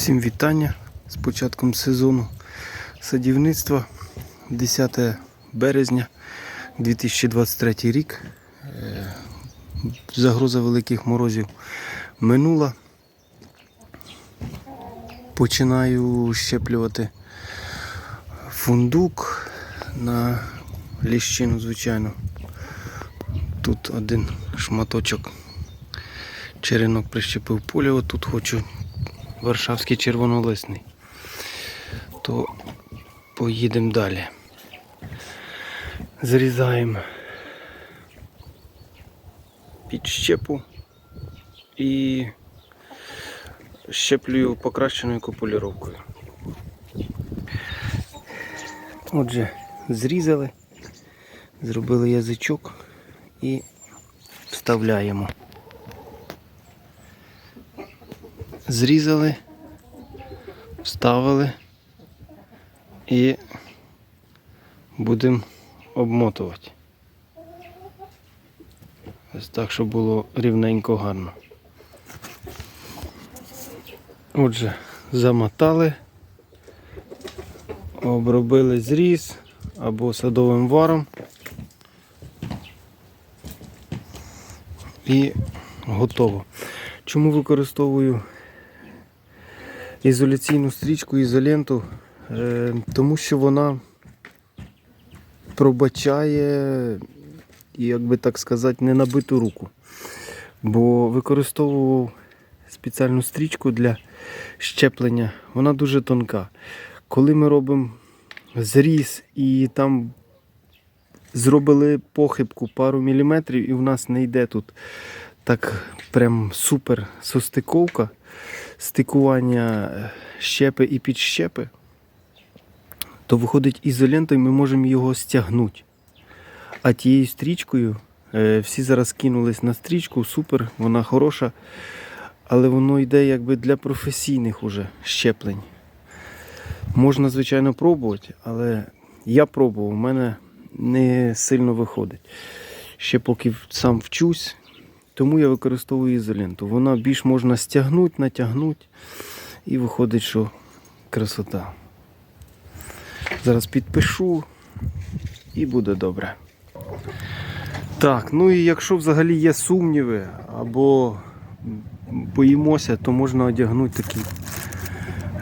Всім вітання з початком сезону садівництва 10 березня 2023 рік. Е, Загроза великих морозів минула. Починаю щеплювати фундук на ліщину, звичайно. Тут один шматочок черенок прищепив поліо, тут хочу Варшавський червонолисний. То поїдемо далі. Зрізаємо під щепу і щеплюю покращеною копуліровкою. Отже, зрізали, зробили язичок і вставляємо. Зрізали, вставили і будемо обмотувати. Ось так, щоб було рівненько гарно. Отже, замотали, обробили зріз або садовим варом і готово. Чому використовую ізоляційну стрічку, ізоленту? Е, тому що вона пробачає, як би так сказати, ненабиту руку. Бо використовував спеціальну стрічку для щеплення, вона дуже тонка. Коли ми робимо зріз і там зробили похибку пару міліметрів, і в нас не йде тут так прям супер состиковка, стикування е, щепи і підщепи, то виходить ізолентою, ми можемо його стягнути. А тією стрічкою, е, всі зараз кинулись на стрічку, супер, вона хороша, але воно йде якби для професійних уже щеплень. Можна, звичайно, пробувати, але я пробував, у мене не сильно виходить. Ще поки сам вчусь, тому я використовую ізоленту. Вона більш можна стягнути, натягнути і виходить, що красота. Зараз підпишу і буде добре. Так, ну і якщо взагалі є сумніви або боїмося, то можна одягнути такий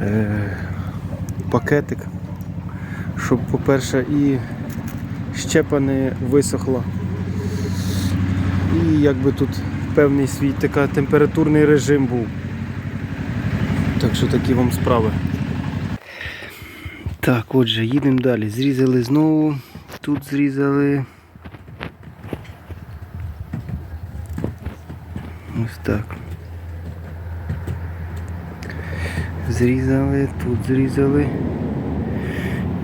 е, пакетик, щоб, по-перше, і щепа не висохла. І якби тут певний свій така температурний режим був. Так що такі вам справи. Так, отже, їдемо далі. Зрізали знову, тут зрізали. Ось так. Зрізали, тут зрізали.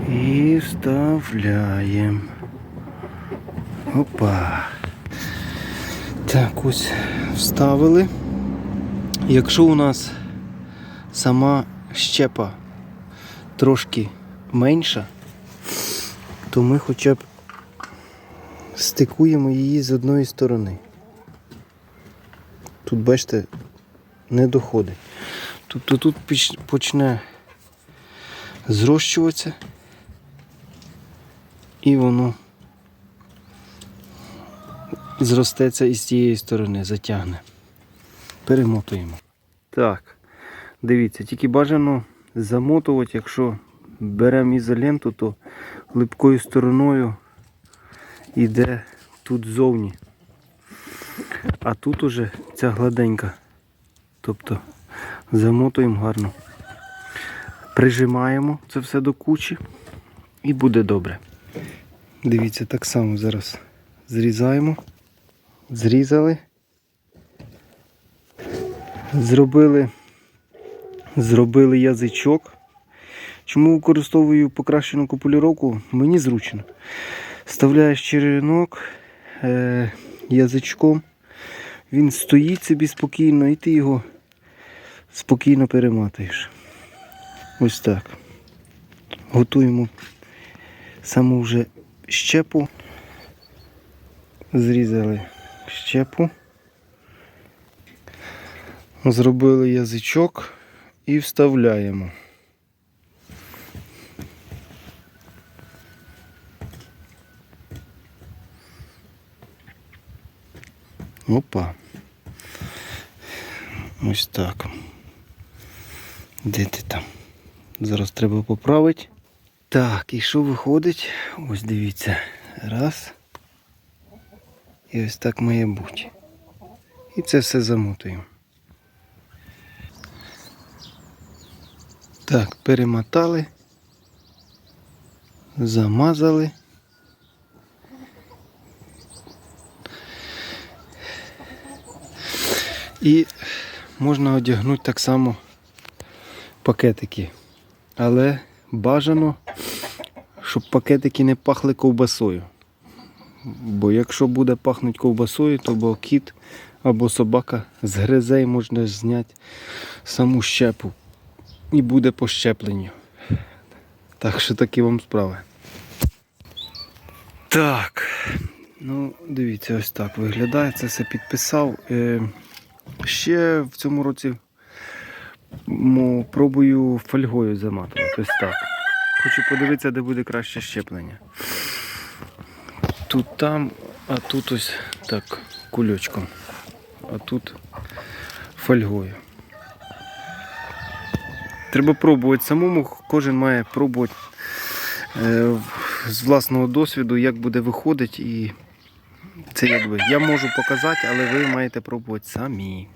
І вставляємо. Опа. Так, ось вставили. Якщо у нас сама щепа трошки менша, то ми хоча б стикуємо її з одної сторони. Тут, бачите, не доходить. Тобто тут почне зрощуватися і воно зростеться із тієї сторони, затягне. Перемотуємо. Так, дивіться, тільки бажано замотувати, якщо беремо ізоленту, то липкою стороною йде тут ззовні. А тут уже ця гладенька. Тобто замотуємо гарно. Прижимаємо це все до кучі і буде добре. Дивіться, так само зараз зрізаємо. Зрізали. Зробили, зробили язичок. Чому використовую покращену копулюровку? Мені зручно. Вставляєш черенок е, язичком, він стоїть собі спокійно і ти його спокійно перематуєш. Ось так. Готуємо саму вже щепу. Зрізали щепу. Зробили язичок і вставляємо. Опа. Ось так. Де ти там? Зараз треба поправити. Так, і що виходить? Ось дивіться. Раз. І ось так має бути. І це все замотуємо. Так, перемотали. Замазали. І можна одягнути так само пакетики. Але бажано, щоб пакетики не пахли ковбасою. Бо якщо буде пахнути ковбасою, то або кіт або собака згризе і можна зняти саму щепу. І буде по щепленню. Так що такі вам справи. Так. Ну, дивіться, ось так виглядає. Це все підписав. Е, ще в цьому році пробую фольгою заматувати. Ось так. Хочу подивитися, де буде краще щеплення. Тут там, а тут ось так, кульочком. А тут фольгою. Треба пробувати самому, кожен має пробувати е, з власного досвіду, як буде виходити. І це якби я можу показати, але ви маєте пробувати самі.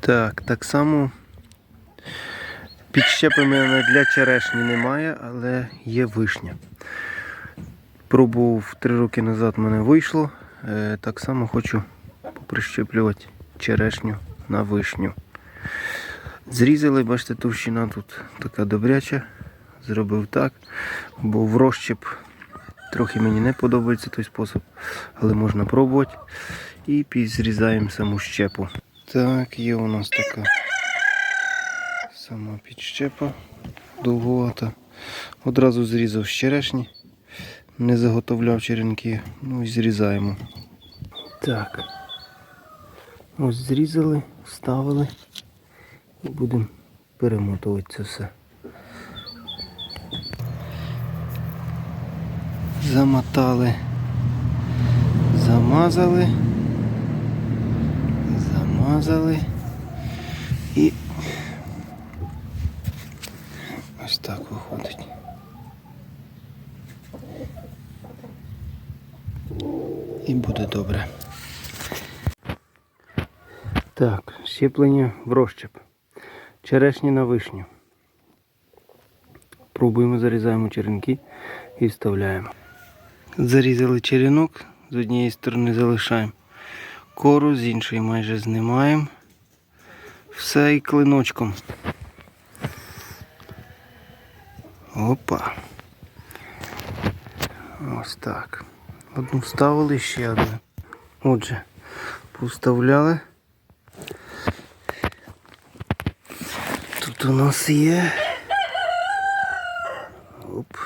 Так, так само підщеплення для черешні немає, але є вишня. Пробував три роки назад мене вийшло. Е, Так само хочу поприщеплювати черешню на вишню. Зрізали, бачите, товщина тут така добряча. Зробив так, бо в розщеп трохи мені не подобається той спосіб, але можна пробувати. І підзрізаємо саму щепу. Так, є у нас така сама підщепа довгувата. Одразу зрізав з черешні, не заготовляв черенки, ну і зрізаємо. Так. Ось зрізали, вставили і будемо перемотувати це все. Замотали, замазали, замазали і ось так виходить. І буде добре. Так, щеплення в розщеп. Черешні на вишню. Пробуємо, зарізаємо черенки і вставляємо. Зарізали черенок, з однієї сторони залишаємо кору, з іншої майже знімаємо. Все і клиночком. Опа. Ось так. Одну вставили ще одну. Отже, поставляли. Тут у нас є. Оп.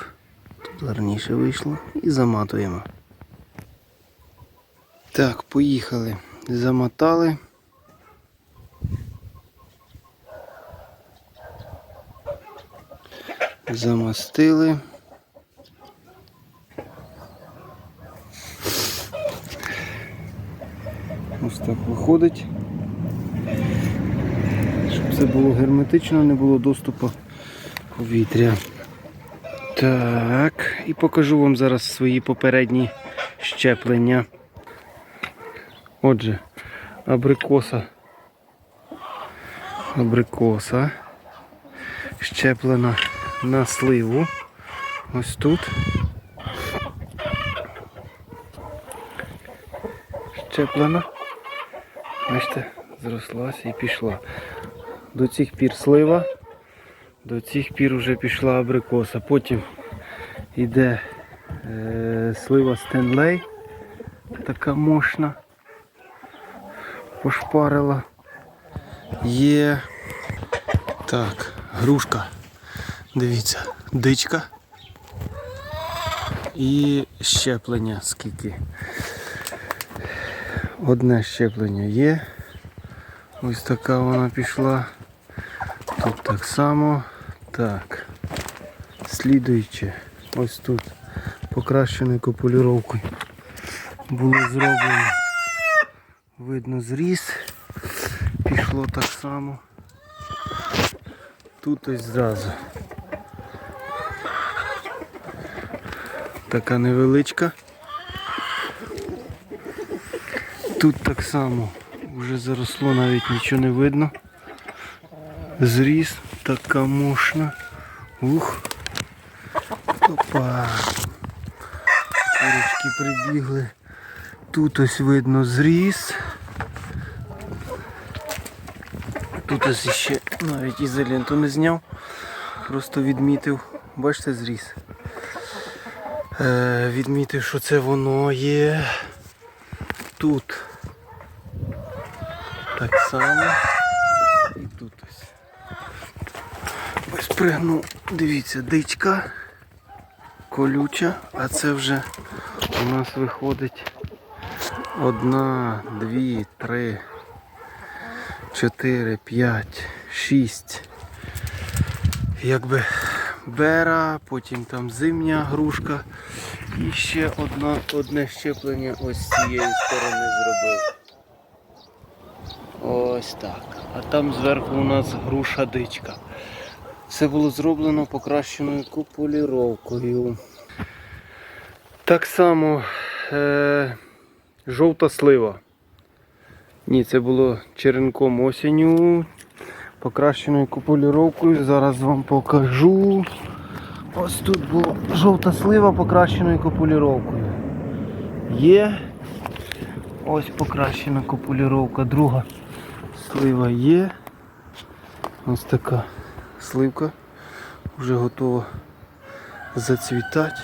Тут гарніше вийшло. І заматуємо. Так, поїхали. Замотали. Замастили. Ось так виходить. Щоб це було герметично, не було доступу повітря. Так, і покажу вам зараз свої попередні щеплення. Отже, абрикоса. Абрикоса. Щеплена на сливу. Ось тут. Щеплена. Бачите, зрослася і пішла. До цих пір слива, до цих пір вже пішла абрикоса. Потім йде е, слива Стенлей, така мощна, пошпарила. Є так, грушка. Дивіться, дичка. І щеплення скільки. Одне щеплення є. Ось така вона пішла. Тут так само. Так. Слідуючи, ось тут покращеною копулюровкою було зроблено. Видно зріз. Пішло так само. Тут ось зразу. Така невеличка. Тут так само вже заросло, навіть нічого не видно. Зріс, така мощна. Ух. Опа. Курочки прибігли. Тут ось видно зріс. Тут ось ще навіть ізоленту не зняв. Просто відмітив. Бачите зріс. Е, відмітив, що це воно є тут. Так само. І тут ось. Ось пригнув, дивіться, дичка колюча, а це вже у нас виходить одна, дві, три, чотири, п'ять, шість. Якби бера, потім там зимня грушка. І ще одна, одне щеплення ось з цієї сторони зробив. Ось так. А там зверху у нас груша дичка. Це було зроблено покращеною куполіровкою. Так само е- жовта слива. Ні, це було черенком осінню. Покращеною куполіровкою. Зараз вам покажу. Ось тут була жовта слива покращеною куполіровкою. Є. Ось покращена куполіровка. Друга слива є. Ось така сливка вже готова зацвітати.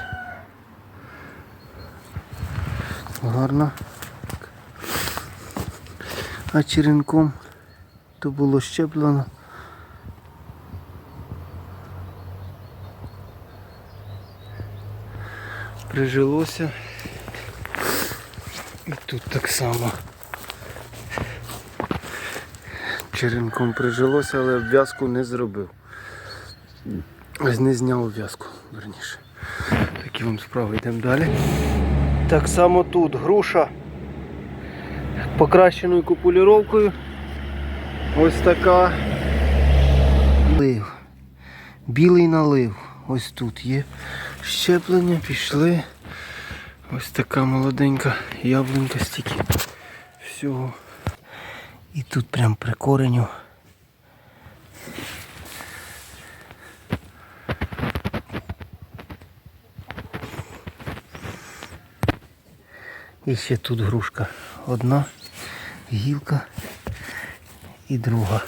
Гарно. А черенком то було щеплено. Прижилося. І тут так само. Черенком прижилося, але обв'язку не зробив. Ось не зняв обв'язку, верніше. Такі вам справи йдемо далі. Так само тут груша покращеною купуліровкою. Ось така. Налив. Білий налив. Ось тут є щеплення, пішли. Ось така молоденька яблунька стільки всього. І тут прям при кореню. І ще тут грушка. Одна гілка і друга.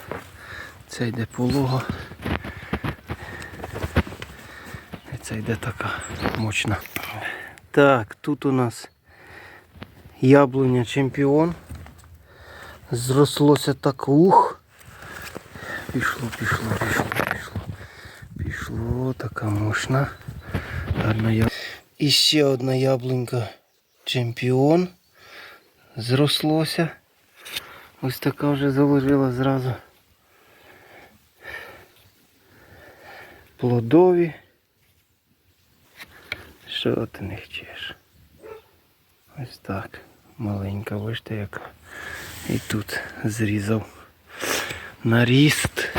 Це йде полога. І це йде така мощна. Так, тут у нас яблуня чемпіон. Зрослося так ух. Пішло, пішло, пішло, пішло. Пішло, така мощна. Гарна я... І ще одна яблунька чемпіон. Зрослося. Ось така вже заложила зразу. Плодові. Що ти не хочеш? Ось так. Маленька, бачите яка. І тут зрізав наріст.